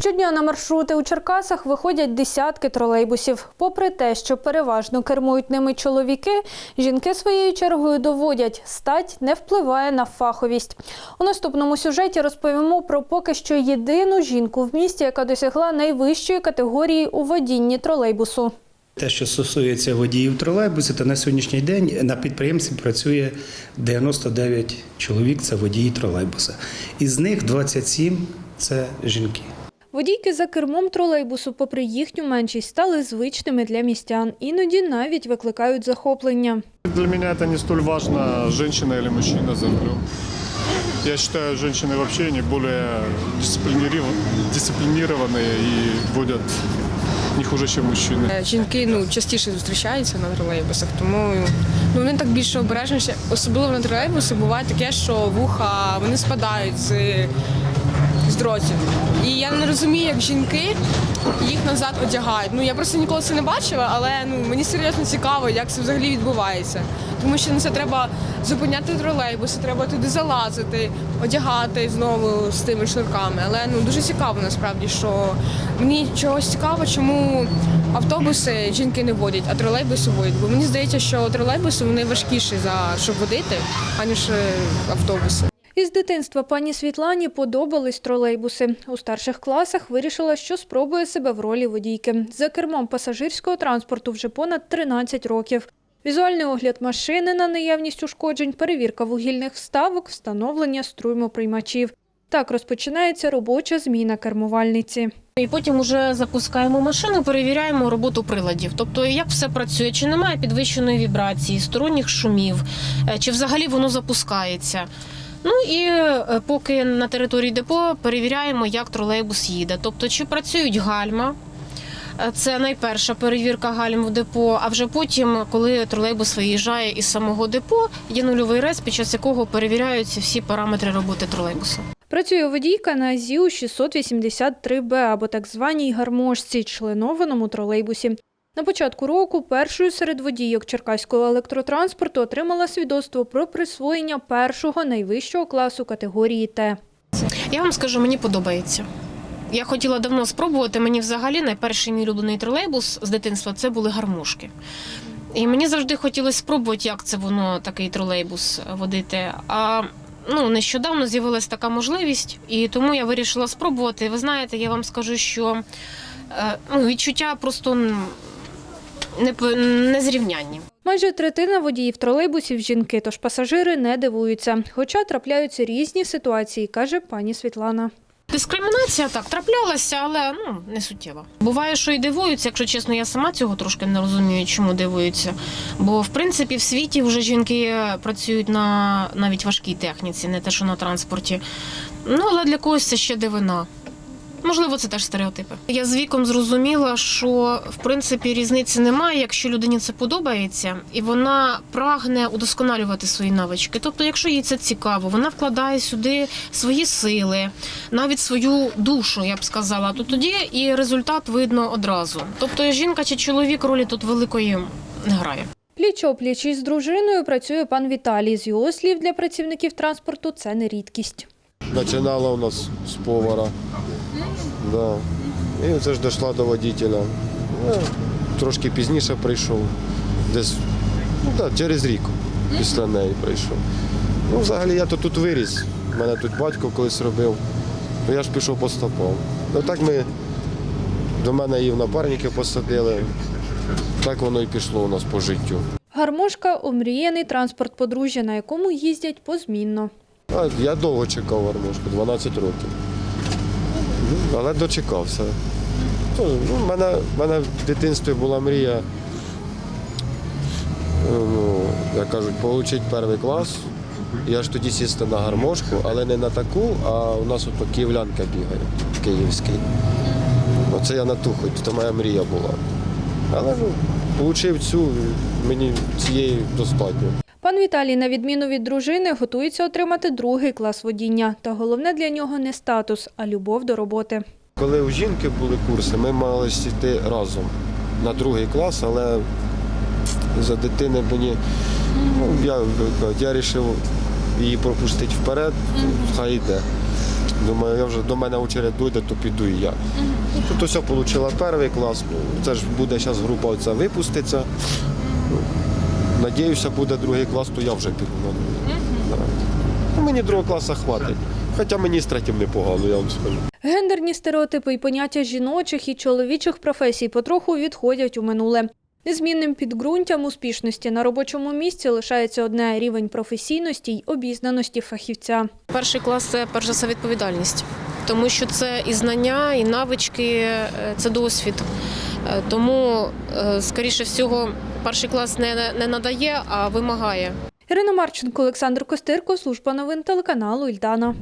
Щодня на маршрути у Черкасах виходять десятки тролейбусів. Попри те, що переважно кермують ними чоловіки, жінки своєю чергою доводять, стать не впливає на фаховість. У наступному сюжеті розповімо про поки що єдину жінку в місті, яка досягла найвищої категорії у водінні тролейбусу. Те, що стосується водіїв тролейбусів, то на сьогоднішній день на підприємстві працює 99 чоловік, це водії тролейбуса. Із них 27 – це жінки. Водійки за кермом тролейбусу, попри їхню меншість, стали звичними для містян. Іноді навіть викликають захоплення. Для меня это не столь важно, женщина или мужчина за рулем. Я считаю, женщины вообще не более дисциплиниров- дисциплинированные и водят не хуже, чем мужчины. Е, Жінки ну частіше зустрічаються на тролейбусах, тому ну вони так більше обережніші. Особливо на тролейбусі буває таке, що вуха вони спадають з, з. І я не розумію, як жінки їх назад одягають. Ну я просто ніколи це не бачила, але ну мені серйозно цікаво, як це взагалі відбувається. Тому що на це треба зупиняти тролейбуси, треба туди залазити, одягати знову з тими шнурками. Але ну дуже цікаво насправді, що мені чогось цікаво, чому автобуси жінки не водять, а тролейбуси водять. Бо мені здається, що тролейбуси вони важкіші за щоб водити, аніж е, автобуси. Із дитинства пані Світлані подобались тролейбуси. У старших класах вирішила, що спробує себе в ролі водійки. За кермом пасажирського транспорту вже понад 13 років. Візуальний огляд машини на наявність ушкоджень, перевірка вугільних вставок, встановлення струмоприймачів. Так розпочинається робоча зміна кермувальниці. І потім вже запускаємо машину, перевіряємо роботу приладів. Тобто, як все працює, чи немає підвищеної вібрації, сторонніх шумів, е, чи взагалі воно запускається. Ну і е, поки на території депо перевіряємо, як тролейбус їде. Тобто, чи працюють гальма. Е, Це найперша перевірка гальм в депо. А вже потім, коли тролейбус виїжджає із самого депо, є нульовий рез, під час якого перевіряються всі параметри роботи тролейбуса. Працює водійка на ЗІУ 683Б або так званій гармошці, членованому тролейбусі. На початку року першою серед водійок Черкаського електротранспорту отримала свідоцтво про присвоєння першого найвищого класу категорії Т. Я вам скажу, мені подобається. Я хотіла давно спробувати. Мені взагалі найперший мій улюблений тролейбус з дитинства це були гармошки. І мені завжди хотілося спробувати, як це воно такий тролейбус водити. А ну, нещодавно з'явилася така можливість, і тому я вирішила спробувати. Ви знаєте, я вам скажу, що е, ну, відчуття просто м, не, по- Майже третина водіїв тролейбусів жінки, тож пасажири не дивуються. Хоча трапляються різні ситуації, каже пані Світлана. Дискримінація так траплялася, але ну не суттєва. Буває, що і дивуються. Якщо чесно, я сама цього трошки не розумію, чому дивуються. Бо в принципі в світі вже жінки працюють на навіть важкій техніці, не те, що на транспорті. Ну але для когось це ще дивина. Можливо, це теж стереотипи. Я з віком зрозуміла, що в принципі різниці немає, якщо людині це подобається, і вона прагне удосконалювати свої навички. Тобто, якщо їй це цікаво, вона вкладає сюди свої сили, навіть свою душу, я б сказала, то тоді і результат видно одразу. Тобто, жінка чи чоловік ролі тут великої не грає. Пліч-опліч із дружиною працює пан Віталій. З його слів для працівників транспорту це не рідкість. Починала у нас з повара. Да. І це ж дійшла до водителя. Ну, трошки пізніше прийшов. Десь ну, да, через рік після неї прийшов. Ну, взагалі я то тут виріс. Мене тут батько колись робив. Ну, я ж пішов по стопам. Ну так ми до мене і в напарники посадили. Так воно і пішло у нас по життю. Гармошка омріяний транспорт подружжя, на якому їздять позмінно. Я довго чекав гармошку, 12 років. Ну, Але дочекався. Ну, мене, в мене в дитинстві була мрія, ну, як кажуть, отримати перший клас. Я ж тоді сісти на гармошку, але не на таку, а у нас от київлянка бігає, київський. Оце я на ту хоч, то моя мрія була. Але ну, отримав цю, мені цієї достатньо. Пан Віталій, на відміну від дружини, готується отримати другий клас водіння. Та головне для нього не статус, а любов до роботи. Коли у жінки були курси, ми мали йти разом на другий клас, але за дитини мені ну, я, я вирішив її пропустити вперед, хай йде. Думаю, я вже до мене очередь дойде, то піду і я. Тут ось отримала перший клас. Ну, це ж буде зараз група оця випуститься. Надіюся, буде другий клас, то я вже піду на другий. Да. Ну, мені другого класу хватить. Хоча мені з третім непогано, я вам скажу. Гендерні стереотипи і поняття жіночих і чоловічих професій потроху відходять у минуле. Незмінним підґрунтям успішності на робочому місці лишається одне рівень професійності й обізнаності фахівця. Перший клас це перш за все відповідальність, тому що це і знання, і навички, е, це досвід. Е, Тому, е, скоріше всього, перший клас не, не надає, а вимагає. Ірина Марченко, Олександр Костирко, служба новин телеканалу Ільдана.